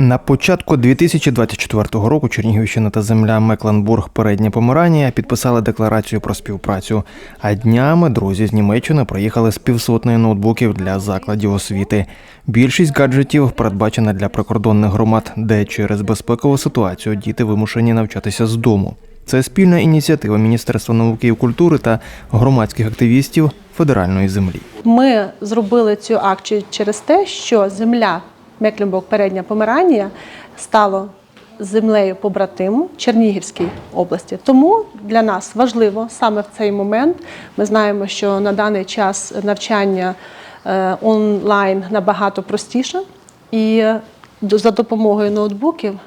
На початку 2024 року Чернігівщина та земля Мекленбург Передня Померанія підписали декларацію про співпрацю. А днями друзі з Німеччини приїхали з півсотнею ноутбуків для закладів освіти. Більшість гаджетів передбачена для прикордонних громад, де через безпекову ситуацію діти вимушені навчатися з дому. Це спільна ініціатива Міністерства науки і культури та громадських активістів федеральної землі. Ми зробили цю акцію через те, що земля Мекленбург Передня Померанія стала землею побратиму Чернігівській області. Тому для нас важливо саме в цей момент. Ми знаємо, що на даний час навчання е, онлайн набагато простіше, і за допомогою ноутбуків.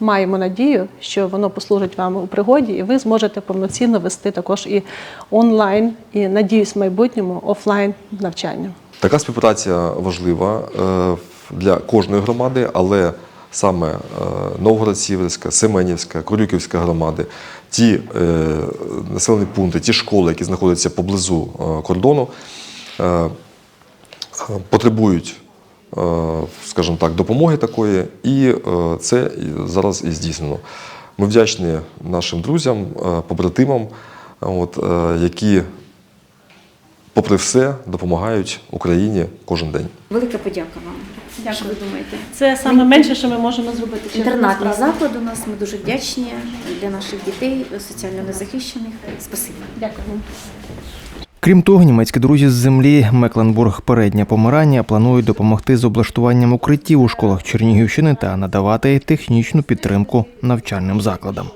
Маємо надію, що воно послужить вам у пригоді, і ви зможете повноцінно вести також і онлайн, і надіюсь, в майбутньому офлайн навчання. Така співпраця важлива е, для кожної громади, але саме е, Новгород-Сіверська, Семенівська, Корюківська громади, ті е, населені пункти, ті школи, які знаходяться поблизу е, кордону, потребують, скажімо так, допомоги такої, і це зараз і здійснено. Ми вдячні нашим друзям, побратимам, от, які попри все, допомагають Україні кожен день. Велика подяка вам. Що ви думаєте? Це саме менше, що ми можемо зробити. Інтернатний заклад у нас. Ми дуже вдячні для наших дітей, соціально незахищених. Спасибі. Дякую. Крім того, німецькі друзі з землі Мекленбург Передня Померанія планують допомогти з облаштуванням укриттів у школах Чернігівщини та надавати технічну підтримку навчальним закладам.